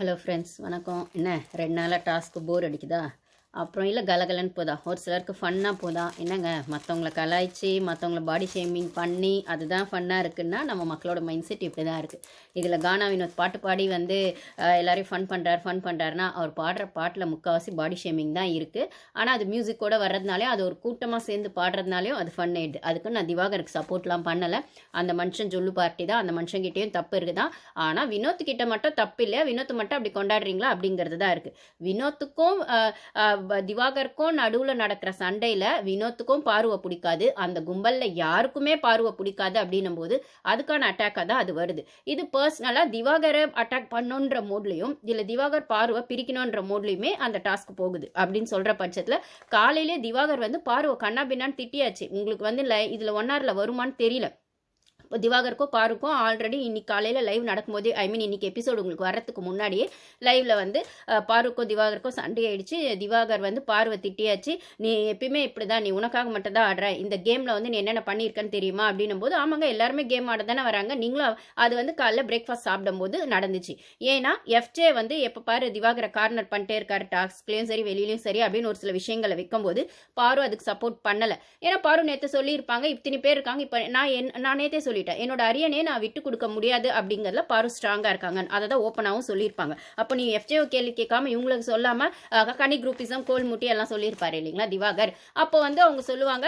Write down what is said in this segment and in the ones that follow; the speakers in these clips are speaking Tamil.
ஹலோ ஃப்ரெண்ட்ஸ் வணக்கம். என்ன ரெண்டு நாளாக டாஸ்க்கு போர் அடிக்குதா? அப்புறம் இல்லை கலகலன்னு போதா. ஒரு சிலருக்கு ஃபன்னாக போதா. என்னங்க மற்றவங்கள கலாய்ச்சி மற்றவங்கள பாடி ஷேமிங் பண்ணி அதுதான் ஃபன்னாக இருக்குன்னா நம்ம மக்களோட மைண்ட் செட் இப்படி தான் இருக்குது இதில் கானா வினோத் பாட்டு பாடி வந்து எல்லோரையும் ஃபன் பண்ணுறாரு ஃபன் பண்ணுறாருனா அவர் பாடுற பாட்டில் முக்கால்வாசி பாடி ஷேமிங் தான் இருக்குது ஆனால் அது மியூசிக்கோட வர்றதுனாலையும் அது ஒரு கூட்டமாக சேர்ந்து பாடுறதுனாலையும் அது ஃபன் ஆயிடுது. அதுக்கு நான் திவாகருக்கு சப்போர்ட்லாம் பண்ணலை. அந்த மனுஷன் சொல்லு பார்ட்டி தான் அந்த மனுஷங்கிட்டேயும் தப்பு இருக்குதான் ஆனால் வினோத்துக்கிட்ட மட்டும் தப்பு இல்லையா? வினோத்து மட்டும் அப்படி கொண்டாடுறீங்களா? அப்படிங்கிறது தான் இருக்குது வினோத்துக்கும் திவாகருக்கும் நடுவில் நடக்கிற சண்டையில் வினோத்துக்கும் பார்வை பிடிக்காது. அந்த கும்பலில் யாருக்குமே பார்வை பிடிக்காது அப்படின்னும் போது அதுக்கான அட்டாக்காக தான் அது வருது. இது பர்சனலாக திவாகரை அட்டாக் பண்ணுன்ற மோட்லேயும் இல்லை திவாகர் பார்வை பிரிக்கணுன்ற மோட்லேயுமே அந்த டாஸ்க் போகுது அப்படின்னு சொல்கிற பட்சத்தில் காலையிலே திவாகர் வந்து பார்வை கண்ணா பின்னான்னு திட்டியாச்சு. உங்களுக்கு வந்து இல்லை இதில் ஒன் ஹவரில் வருமான்னு தெரியல. இப்போ திவாகருக்கும் பாருக்கும் ஆல்ரெடி இன்னைக்கு காலையில் லைவ் நடக்கும்போது ஐ மீன் இன்னைக்கு எபிசோடு உங்களுக்கு வரத்துக்கு முன்னாடியே லைவ்ல வந்து அஹ், பாருக்கும் திவாகருக்கும் சண்டை ஆயிடுச்சு. திவாகர் வந்து பார்வை திட்டியாச்சு. நீ எப்பயுமே இப்படி தான் நீ உனக்காக மட்டும் தான் ஆடுற. இந்த கேமில் வந்து நீ என்னென்ன பண்ணியிருக்கன்னு தெரியுமா? அப்படின்னும் போது ஆமாங்க எல்லாருமே கேம் ஆட தானே வராங்க. நீங்களும் அது வந்து காலைல பிரேக்ஃபாஸ்ட் சாப்பிடும்போது நடந்துச்சு. ஏன்னா எஃப்ஜே வந்து எப்போ பாரு திவாகரை கார்னர் பண்ணிட்டே இருக்காரு. டாஸ்க்லேயும் சரி வெளியிலயும் சரி அப்படின்னு ஒரு சில விஷயங்களை வைக்கும்போது பாரு அதுக்கு சப்போர்ட் பண்ணலை. ஏன்னா பாரு நேற்று சொல்லியிருப்பாங்க இத்தனை பேர் இருக்காங்க. இப்போ நான் என் நான் நேற்றே சொல்லிட்டேன். என்னோட அரியணே நான் விட்டு கொடுக்க முடியாது அப்படிங்கிறதுல பாரு ஸ்ட்ராங்காக இருக்காங்க. அதை தான் ஓப்பனாகவும் சொல்லியிருப்பாங்க. அப்போ நீ எஃப்ஜேஓ கேள்வி கேட்காம இவங்களுக்கு சொல்லாமல் கனி குரூப்பிசம் கோல்முட்டி எல்லாம் சொல்லியிருப்பாரு இல்லைங்களா திவாகர். அப்போ வந்து அவங்க சொல்லுவாங்க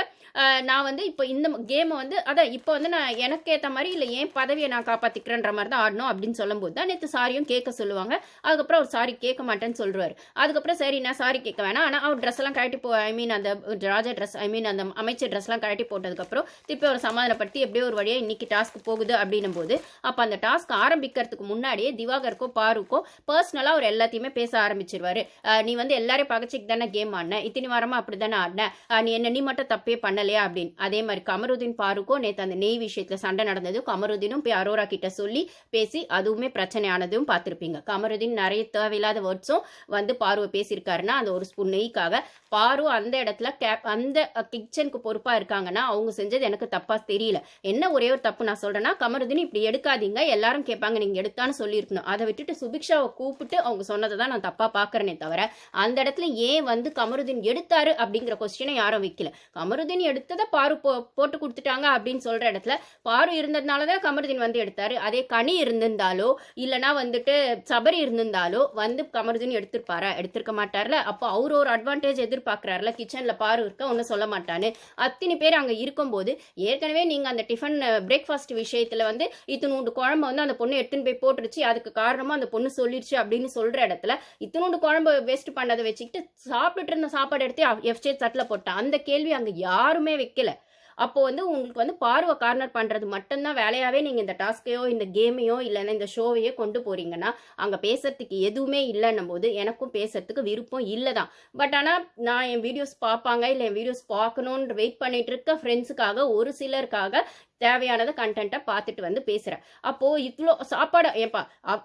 நான் வந்து இப்போ இந்த கேமை வந்து அதான் இப்போ வந்து நான் எனக்கு ஏற்ற மாதிரி இல்லை ஏன் பதவியை நான் காப்பாற்றிக்கிறேன்ற மாதிரி தான் ஆடணும் அப்படின்னு சொல்லும்போது தான் நேற்று சாரியும் கேட்க சொல்லுவாங்க. அதுக்கப்புறம் அவர் சாரி கேட்க மாட்டேன்னு சொல்றாரு. அதுக்கப்புறம் சரி நான் சாரி கேட்க வேணாம். ஆனால் அவர் ட்ரெஸ் எல்லாம் கழட்டி போ ஐ மீன் அந்த ராஜா ட்ரெஸ் ஐ மீன் அந்த அமைச்சர் ட்ரெஸ்லாம் கழட்டி போட்டதுக்கப்புறம் திருப்பி அவர் சமாதானப்படுத்தி எப்படியோ ஒரு வழியாக இன்னைக்கு டாஸ்க் போகுது அப்படின்னும் போது அப்போ அந்த டாஸ்க் ஆரம்பிக்கிறதுக்கு முன்னாடியே திவாகருக்கோ பாருக்கோ பர்சனலாக அவர் எல்லாத்தையுமே பேச ஆரம்பிச்சிருவாரு. நீ வந்து எல்லாரையும் பகச்சிக்கு தானே கேம் ஆடின? இத்தனை வாரமாக அப்படி தானே ஆடின நீ என்ன நீ மட்டும் தப்பே பண்ண பண்ணலையா அப்படின்னு. அதே மாதிரி கமருதீன் பாருக்கும் நேற்று அந்த நெய் விஷயத்துல சண்டை நடந்தது கமருதீனும் போய் அரோரா கிட்ட சொல்லி பேசி அதுவுமே பிரச்சனை ஆனதும் பார்த்துருப்பீங்க. கமருதீன் நிறைய தேவையில்லாத வேர்ட்ஸும் வந்து பார்வை பேசியிருக்காருன்னா அந்த ஒரு ஸ்பூன் நெய்க்காக பாரு அந்த இடத்துல கேப் அந்த கிச்சனுக்கு பொறுப்பாக இருக்காங்கன்னா அவங்க செஞ்சது எனக்கு தப்பாக தெரியல. என்ன ஒரே ஒரு தப்பு நான் சொல்கிறேன்னா கமருதீன் இப்படி எடுக்காதீங்க எல்லாரும் கேட்பாங்க நீங்கள் எடுத்தான்னு சொல்லியிருக்கணும். அதை விட்டுட்டு சுபிக்ஷாவை கூப்பிட்டு அவங்க சொன்னதை தான் நான் தப்பாக பார்க்குறேனே தவிர அந்த இடத்துல ஏன் வந்து கமருதீன் எடுத்தாரு அப்படிங்கிற கொஸ்டினை யாரும் வைக்கல. கமருதீன் எடுத்ததை பாரு போ போட்டு கொடுத்துட்டாங்க அப்படின்னு சொல்கிற இடத்துல பாரு இருந்ததுனால தான் கமருதீன் வந்து எடுத்தார். அதே கனி இருந்திருந்தாலோ இல்லைனா வந்துட்டு சபரி இருந்திருந்தாலோ வந்து கமருதீன் எடுத்திருப்பாரா? எடுத்திருக்க மாட்டார்ல. அப்போ அவர் ஒரு அட்வான்டேஜ் எதிர்பார்க்குறாருல. கிச்சனில் பாரு இருக்க ஒன்றும் சொல்ல மாட்டான்னு. அத்தனை பேர் அங்கே இருக்கும்போது ஏற்கனவே நீங்கள் அந்த டிஃபன் பிரேக்ஃபாஸ்ட் விஷயத்தில் வந்து இத்தனூண்டு குழம்பு வந்து அந்த பொண்ணு எடுத்துன்னு போய் போட்டுருச்சு. அதுக்கு காரணமாக அந்த பொண்ணு சொல்லிடுச்சு அப்படின்னு சொல்கிற இடத்துல இத்தனூண்டு குழம்பு வேஸ்ட் பண்ணதை வச்சுக்கிட்டு சாப்பிட்டுட்டு இருந்த சாப்பாடு எடுத்து எஃப்ஜே தட்டில் போட்டான் அந்த கேள்வி அங்கே யாரும் வைக்கல. அப்போ வந்து உங்களுக்கு வந்து பார்வை கார்னர் பண்றது மட்டும்தான் வேலையாவே நீங்க இந்த டாஸ்கையோ இந்த கேமையோ இல்லைன்னா இந்த ஷோவையோ கொண்டு போறீங்கன்னா அங்க பேசுறதுக்கு எதுவுமே இல்லைன்னும் போது எனக்கும் பேசுறதுக்கு விருப்பம் இல்லை தான் பட் ஆனால் நான் என் வீடியோஸ் பார்ப்பாங்க இல்லை என் வீடியோஸ் பார்க்கணும்னு வெயிட் பண்ணிட்டு இருக்க ஃப்ரெண்ட்ஸுக்காக ஒரு சிலருக்காக தேவையானதை கண்டென்ட்டை பார்த்துட்டு வந்து பேசுகிறேன் அப்போது இவ்வளோ சாப்பாடு ஏப்பா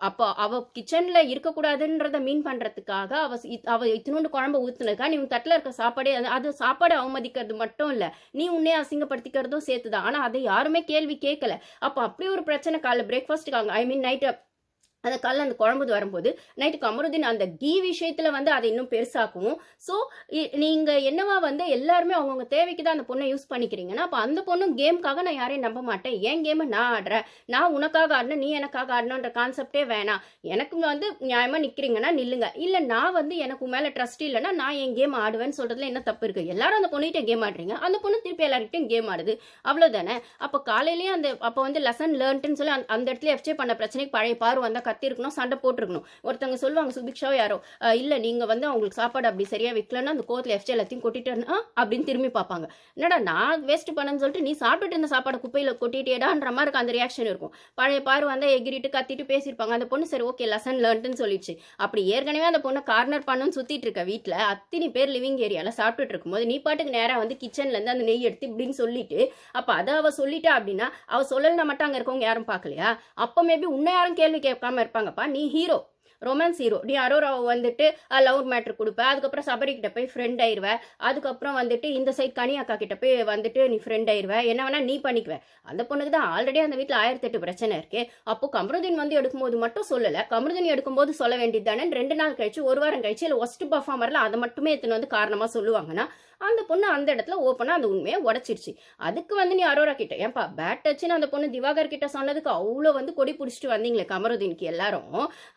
அப்போ அவள் கிச்சனில் இருக்கக்கூடாதுன்றத மீன் பண்ணுறதுக்காக அவ அவள் இத்தினோண்டு குழம்பு ஊற்றுனதுக்கா நீ உன் தட்டில் இருக்க சாப்பாடே அது- அது சாப்பாடு அவமதிக்கிறது மட்டும் இல்லை நீ உன்னே அசிங்கப்படுத்திக்கிறதும் சேர்த்து தான் ஆனால் அதை யாருமே கேள்வி கேட்கல. அப்போ அப்படி ஒரு பிரச்சனை காலைல பிரேக்ஃபாஸ்ட்டுக்காங்க ஐ மீன் நைட்டு அந்த காலைல அந்த குழம்புது வரும்போது நைட்டு கமருதீன் அந்த கீ விஷயத்தில் வந்து அதை இன்னும் பெருசாக்குவோம். ஸோ நீங்கள் என்னவா வந்து எல்லாருமே அவங்கவுங்க தேவைக்கு தான் அந்த பொண்ணை யூஸ் பண்ணிக்கிறீங்கன்னா அப்போ அந்த பொண்ணும் கேமுக்காக நான் யாரையும் நம்ப மாட்டேன். என் கேமை நான் ஆடுறேன் நான் உனக்காக ஆடினேன் நீ எனக்காக ஆடணுன்ற கான்செப்டே வேணாம். எனக்கு வந்து நியாயமாக நிற்கிறீங்கன்னா நில்லுங்க. இல்லை நான் வந்து எனக்கு மேலே ட்ரஸ்ட் இல்லைன்னா நான் என் கேம் ஆடுவேன்னு சொல்கிறதுல என்ன தப்பு இருக்குது எல்லாரும் அந்த பொண்ணுகிட்ட கேம் ஆடுறீங்க. அந்த பொண்ணு திருப்பி எல்லாருக்கிட்டையும் கேம் ஆடுது. அவ்வளோதானே அப்போ காலையிலேயே அந்த அப்போ வந்து லெசன் லேர்ன்ட்டுன்னு சொல்லி அந்த- இடத்துல எஃப்ஜே பண்ண பிரச்சனைக்கு பழைய பார்வை வந்தால் கத்திருக்கணும் சண்டை போட்டிருக்கணும். ஒருத்தவங்க சொல்லுவாங்க சுபிக்ஷாவோ யாரோ இல்லை நீங்கள் வந்து அவங்களுக்கு சாப்பாடு அப்படி சரியாக வைக்கலன்னா அந்த கோத்தில் எஃப்ஜே எல்லாத்தையும் கொட்டிட்டேன்னா அப்படின்னு திரும்பி பார்ப்பாங்க. என்னடா நான் வேஸ்ட் பண்ணேன்னு சொல்லிட்டு நீ சாப்பிட்டுட்டு இருந்த சாப்பாடு குப்பையில் கொட்டிட்டேடான்ற மாதிரி அந்த ரியாக்ஷன் இருக்கும். பழைய பாரு வந்தால் எகிரிட்டு கத்திட்டு பேசியிருப்பாங்க. அந்த பொண்ணு சரி ஓகே லெசன் லேர்ன்ட்டுன்னு சொல்லிடுச்சு. அப்படி ஏற்கனவே அந்த பொண்ணை கார்னர் பண்ணுன்னு சுற்றிட்டு இருக்க வீட்டில் அத்தனை பேர் லிவிங் ஏரியாவில் சாப்பிட்டுட்டு இருக்கும்போது நீ பாட்டுக்கு நேராக வந்து கிச்சன்லேருந்து அந்த நெய் எடுத்து இப்படின்னு சொல்லிட்டு அப்போ அதை அவள் சொல்லிட்டா அப்படின்னா அவள் சொல்லலை மட்டும் அங்கே இருக்கவங்க யாரும் பார்க்கலையா? அப்போ மேபி உன்னை யாரும் கேள்வி கேட்காம இருப்பாங்கப்பா. நீ ஹீரோ ரொமான்ஸ் ஹீரோ நீ அரோராவை வந்துட்டு லவ் மேட்ரு கொடுப்ப. அதுக்கப்புறம் சபரி கிட்ட போய் ஃப்ரெண்ட் ஆயிருவ. அதுக்கப்புறம் வந்துட்டு இந்த சைட் கனி அக்கா கிட்ட போய் வந்துட்டு நீ ஃப்ரெண்ட் ஆயிருவ. என்ன வேணா நீ பண்ணிக்குவ. அந்த பொண்ணுக்கு தான் ஆல்ரெடி அந்த வீட்டில் ஆயிரத்தி எட்டு பிரச்சனை இருக்கு. அப்போ கமருதீன் வந்து எடுக்கும்போது மட்டும் சொல்லலை. கமருதீன் எடுக்கும்போது சொல்ல வேண்டியது தானே ரெண்டு நாள் கழிச்சு ஒரு வாரம் கழிச்சு இல்லை ஒஸ்ட் பர்ஃபார்மரில் அதை மட்டுமே எத்தனை வந்து காரணமாக சொல்லுவாங்கன்னா அந்த பொண்ணு அந்த இடத்துல ஓப்பனாக அந்த உண்மையை உடச்சிருச்சு. அதுக்கு வந்து நீ அரோரா கிட்ட ஏன்பா பேட் டச்சுன்னு அந்த பொண்ணு திவாகர் கிட்ட சொன்னதுக்கு அவ்வளோ வந்து கொடி பிடிச்சிட்டு வந்தீங்களே கமருதீனுக்கு எல்லாரும்.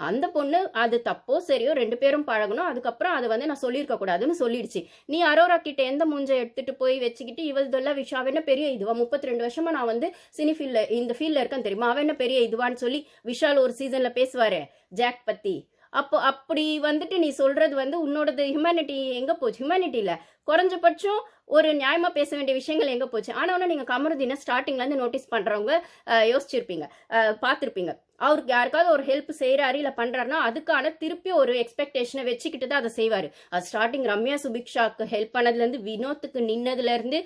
அந்த பொண்ணு அது தப்போ சரியோ ரெண்டு பேரும் பழகணும். அதுக்கப்புறம் அதை வந்து நான் சொல்லியிருக்க கூடாதுன்னு சொல்லிடுச்சு. நீ அரோரா கிட்ட எந்த மூஞ்சை எடுத்துட்டு போய் வச்சுக்கிட்டு இவள்தெல்லாம் விஷயம் அவ என்ன பெரிய இதுவா? முப்பத்தி ரெண்டு வருஷமா நான் வந்து சினி ஃபீல்ட்ல இந்த ஃபீல்ட்ல இருக்கேன் தெரியுமா? அவன் என்ன பெரிய இதுவான்னு சொல்லி விஷால் ஒரு சீசன்ல பேசுவாரு ஜாக் பத்தி. அப்போ அப்படி வந்துட்டு நீ சொல்றது வந்து உன்னோடது ஹியூமனிட்டி எங்க போச்சு? ஹியூமனிட்டியில குறைஞ்சபட்சம் ஒரு நியாயமாக பேச வேண்டிய விஷயங்கள் எங்கே போச்சு? ஆனால் ஒன்று நீங்கள் கமருதீனை ஸ்டார்டிங்லேருந்து நோட்டீஸ் பண்ணுறவங்க யோசிச்சிருப்பீங்க பார்த்துருப்பீங்க. அவருக்கு யாருக்காவது ஒரு ஹெல்ப் செய்கிறாரு இல்லை பண்றாருன்னா அதுக்கான திருப்பி ஒரு எக்ஸ்பெக்டேஷனை வச்சுக்கிட்டு தான் அதை செய்வார். அது ஸ்டார்டிங் ரம்யா சுபிக்ஷாக்கு ஹெல்ப் பண்ணதுலேருந்து வினோத்துக்கு நின்னதுலேருந்து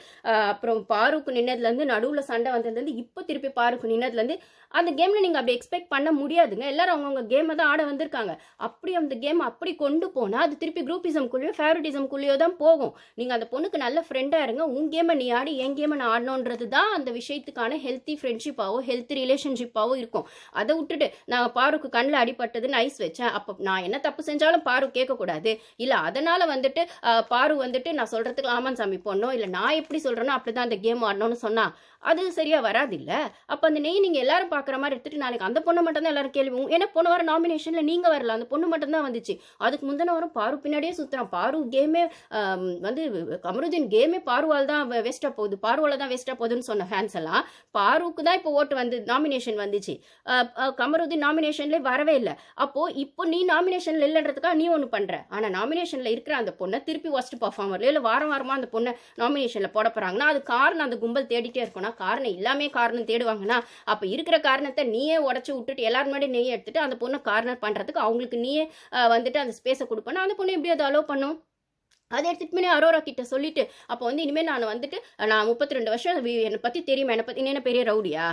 அப்புறம் பாருக்கு நின்னதுலேருந்து நடுவில் சண்டை வந்ததுலேருந்து இப்போ திருப்பி பாருக்கு நின்னதுலேருந்து அந்த கேமில் நீங்கள் அப்படி எக்ஸ்பெக்ட் பண்ண முடியாதுங்க. எல்லாரும் அவங்கவுங்க கேமை தான் ஆட வந்திருக்காங்க. அப்படி அந்த கேம் அப்படி கொண்டு போனால் அது திருப்பி குரூப்பிசம்குள்ளேயோ ஃபேவரட்டிசம்குள்ளேயோ தான் போகும். நீங்கள் அந்த பொண்ணுக்கு நல்ல ஃப்ரெண்டாக இருங்க. உன் கேமை நீ ஆடி என் கேமை நான் ஆடணுன்றது தான் அந்த விஷயத்துக்கான ஹெல்த்தி ஃப்ரெண்ட்ஷிப்பாவோ ஹெல்த்தி ரிலேஷன்ஷிப்பாவோ இருக்கும். அதை விட்டுட்டு நான் பாருக்கு கண்ணில் அடிபட்டதுன்னு ஐஸ் வச்சேன். அப்போ நான் என்ன தப்பு செஞ்சாலும் பாரு கேட்கக்கூடாது. இல்லை அதனால வந்துட்டு பாரு வந்துட்டு நான் சொல்றதுக்கு ஆமான் சாமி போடணும் இல்லை நான் எப்படி சொல்றேனோ அப்படிதான் அந்த கேம் ஆடணும்னு சொன்னா. அது சரியா வராது இல்ல அப்ப அந்த நெய் நீங்க எல்லாரும் பாக்குற மாதிரி எடுத்துட்டு நாளைக்கு அந்த பொண்ணை மட்டும் தான் எல்லாரும் கேள்வி ஏன்னா போன வாரம் நாமினேஷன்ல நீங்க வரல. அந்த பொண்ணு மட்டும் தான் வந்துச்சு. அதுக்கு முந்தின வாரம் பாரு பின்னாடியே சுத்துறான். பாரு கேமே வந்து கமருதீன் கேமே பாருவால் தான் வேஸ்டா போகுது. பாருவால தான் வேஸ்டா போகுதுன்னு சொன்ன ஃபேன்ஸ் எல்லாம் பாருக்கு தான் இப்போ ஓட்டு வந்து நாமினேஷன் வந்துச்சு. கமருதீன் நாமினேஷன்ல வரவே இல்லை. அப்போ இப்போ நீ நாமினேஷன்ல இல்லைன்றதுக்காக நீ ஒன்று பண்ற. ஆனா நாமினேஷன்ல இருக்கிற அந்த பொண்ணை திருப்பி ஒஸ்ட் பர்ஃபார்மர்ல இல்லை வாரம் வாரமா அந்த பொண்ணை நாமினேஷன்ல போட போகிறாங்கன்னா அது காரணம் அந்த கும்பல் தேடிட்டே இருக்கணும். காரணம் எல்லாமே காரணம் தேடுவாங்கன்னா அப்போ இருக்கிற காரணத்தை நீயே உடச்சி விட்டுட்டு எல்லாரும் முன்னாடி நீயே எடுத்துட்டு அந்த பொண்ணை கார்னர் பண்ணுறதுக்கு அவங்களுக்கு நீயே வந்துட்டு அந்த ஸ்பேஸை கொடுப்பனா அந்த பொண்ணு எப்படி அதை அலோவ் பண்ணும்? அதை எடுத்துட்டு போய் அரோரா கிட்ட சொல்லிட்டு அப்போ வந்து இனிமேல் நான் வந்துட்டு நான் முப்பத்தி ரெண்டு வருஷம் என்னை பற்றி தெரியுமா? என்னை பற்றி நீ என்ன பெரிய ரவுடியா?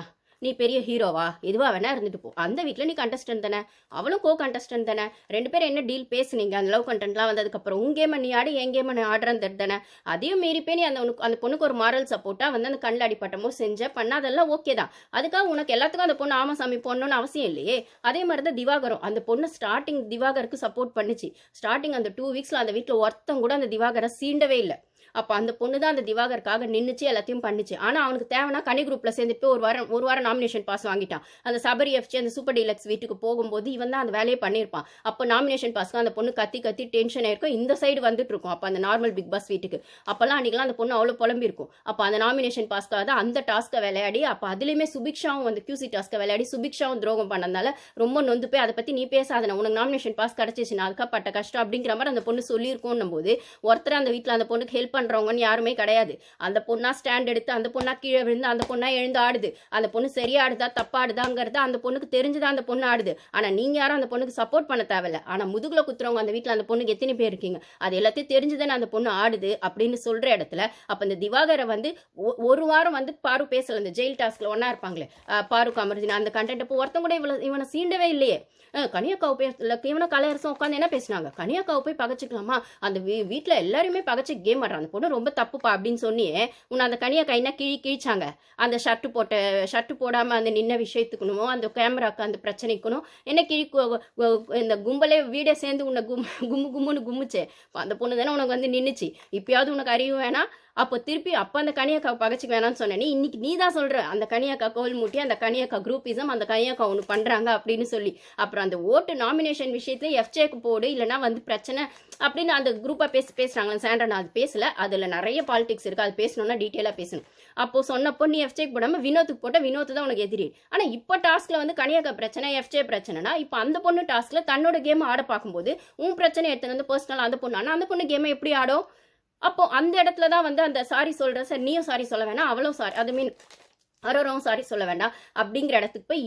நீ பெரிய ஹீரோவா இதுவா வேணா இருந்துட்டு போ. அந்த வீட்டில் நீ கண்டஸ்டன்ட் தானே? அவளும் கோ கண்டஸ்டன்ட் தானே? ரெண்டு பேரும் என்ன டீல் பேசுனீங்க? அந்த லவ் கண்டென்ட்லாம் வந்ததுக்கப்புறம் உன் கேம் நீ ஆடி என் கேம் நீ ஆடுறது தானே? அதையும் மீறி போய் நீ அந்த உனக்கு அந்த பொண்ணுக்கு ஒரு மாரல் சப்போர்ட்டாக வந்து அந்த கண்ணில் அடிப்பட்டமோ செஞ்ச பண்ண அதெல்லாம் ஓகே தான். அதுக்காக உனக்கு எல்லாத்துக்கும் அந்த பொண்ணு ஆமாசாமி பொண்ணுன்னு அவசியம் இல்லையே? அதே மாதிரி தான் திவாகரம். அந்த பொண்ணு ஸ்டார்டிங் திவாகருக்கு சப்போர்ட் பண்ணுச்சு. ஸ்டார்டிங் அந்த டூ வீக்ஸில் அந்த வீட்டில் ஒருத்தம் கூட அந்த திவாகரை சீண்டவே இல்லை. அப்போ அந்த பொண்ணு தான் அந்த திவாகருக்காக நின்றுச்சு எல்லாத்தையும் பண்ணிச்சு. ஆனால் அவனுக்கு தேவைன்னா கனி குரூப்பில் சேர்ந்துட்டு ஒரு வாரம் ஒரு வாரம் நாமினேஷன் பாஸ் வாங்கிட்டான். அந்த சபரி எஃப்சி அந்த சூப்பர் டீலக்ஸ் வீட்டுக்கு போகும்போது இவன் தான் அந்த வேலையை பண்ணியிருப்பான். அப்போ நாமினேஷன் பாஸ்க்கு அந்த பொண்ணு கத்தி கத்தி டென்ஷன் ஆயிருக்கும். இந்த சைடு வந்துட்டு இருக்கும். அப்போ அந்த நார்மல் பிக் பாஸ் வீட்டுக்கு. அப்போல்லாம் அன்றைக்கெலாம் அந்த பொண்ணு அவ்வளோ புலம்பிருக்கும் அப்போ அந்த நாமினேஷன் பாஸ்க்காக தான் அந்த டாஸ்க்கை விளையாடி அப்போ அதுலேயுமே சுபிக்ஷாவும் அந்த கியூசி டாஸ்க்கை விளையாடி சுபிக்ஷாவும் துரோகம் பண்ணதுனால ரொம்ப நொந்து போய் அதை பற்றி நீ பேசாதன உனக்கு நாமினேஷன் பாஸ் கிடச்சிச்சு நான் அதுக்காக பட்ட கஷ்டம் அப்படிங்கிற மாதிரி அந்த பொண்ணு சொல்லியிருக்கோன்னும் போது ஒருத்தர் அந்த வீட்டில் அந்த பொண்ணுக்கு ஹெல்ப் பண்ணுறவங்கன்னு யாருமே கிடையாது. அந்த பொண்ணாக ஸ்டாண்ட் எடுத்து அந்த பொண்ணாக கீழே விழுந்து அந்த பொண்ணாக எழுந்து ஆடுது. அந்த பொண்ணு சரியா ஆடுதா தப்பா ஆடுதாங்கிறது அந்த பொண்ணுக்கு தெரிஞ்சுதான் அந்த பொண்ணு ஆடுது. ஆனால் நீங்கள் யாரும் அந்த பொண்ணுக்கு சப்போர்ட் பண்ண தேவையில்ல. ஆனால் முதுகில் குத்துறவங்க அந்த வீட்டில் அந்த பொண்ணுக்கு எத்தனை பேர் இருக்கீங்க? அது எல்லாத்தையும் தெரிஞ்சுதானே அந்த பொண்ணு ஆடுது அப்படின்னு சொல்கிற இடத்துல அப்போ இந்த திவாகரை வந்து ஒ- ஒரு வாரம் வந்து பாரு பேசல. இந்த ஜெயில் டாஸ்கில் ஒன்றா இருப்பாங்களே. பாரு அமர்ஜினா அந்த கண்டென்ட் இப்போ ஒருத்தன் கூட இவ்வளோ இவனை சீண்டவே இல்லையே. கனியாக்காவை பேசல இவனை கலையரசும் உட்காந்து என்ன பேசினாங்க? கனியாக்காவை போய் பகச்சிக்கலாமா? அந்த வீ- வீட்டில் எல்லாருமே பகச்சு கேம் ஆடுறாங்க. பொண்ணு ரொம்ப தப்புப்பா அப்படின்னு சொன்னியே உன்னை அந்த கனியை கைனா கிழி கிழிச்சாங்க. அந்த ஷர்ட் போட்ட ஷர்ட் போடாமல் அந்த நின்ன விஷயத்துக்குனுமோ அந்த கேமராக்கு அந்த பிரச்சனைக்கணும் என்ன கிழி இந்த கும்பலே வீடே சேர்ந்து உன்னை கும் கும்மு கும்முன்னு கும்முச்சே. அந்த பொண்ணு தானே உனக்கு வந்து நின்றுச்சு இப்பயாவது உனக்கு அறிவு வேணாம் அப்போ திருப்பி அப்போ அந்த கனியாக்கா பகச்சிக்க வேணாம்னு சொன்னேன். இன்னைக்கு நீ தான் சொல்ற அந்த கனியாக்கா கோல் மூட்டி அந்த கனியாக்கா குரூப்பிசம் அந்த கனியாக்கா ஒன்று பண்ணுறாங்க அப்படின்னு சொல்லி. அப்புறம் அந்த ஓட்டு நாமினேஷன் விஷயத்துல எஃப்ஜேக்கு போடு இல்லைன்னா வந்து பிரச்சனை அப்படின்னு அந்த குரூப்பாக பேசி பேசுறாங்க சாண்டா நான் அது பேசல. அதில் நிறைய பாலிடிக்ஸ் இருக்கு அது பேசணும்னா டீட்டெயிலாக பேசணும். அப்போ சொன்னப்போ நீ எஃப்ஜேக்கு போடாமல் வினோத்துக்கு போட்ட வினோத் தான் உனக்கு எதிரி. ஆனால் இப்போ டாஸ்க்ல வந்து கனியாக்கா பிரச்சனை எஃப்ஜே பிரச்சனைனா இப்போ அந்த பொண்ணு டாஸ்க்ல தன்னோட கேம் ஆட பார்க்கும்போது உன் பிரச்சனை எடுத்துன்னு வந்து பர்சனல் அந்த பொண்ணு ஆனால் அந்த பொண்ணு கேமை எப்படி ஆடும்? அப்போ அந்த இடத்துல தான் வந்து அந்த சாரி சொல்ற சார் நீயும் சாரி சொல்ல வேணாம் அவளும் சாரி அது மீன் அரோரவும் சாரி சொல்ல வேண்டாம் அப்படிங்கிற இடத்துக்கு போய்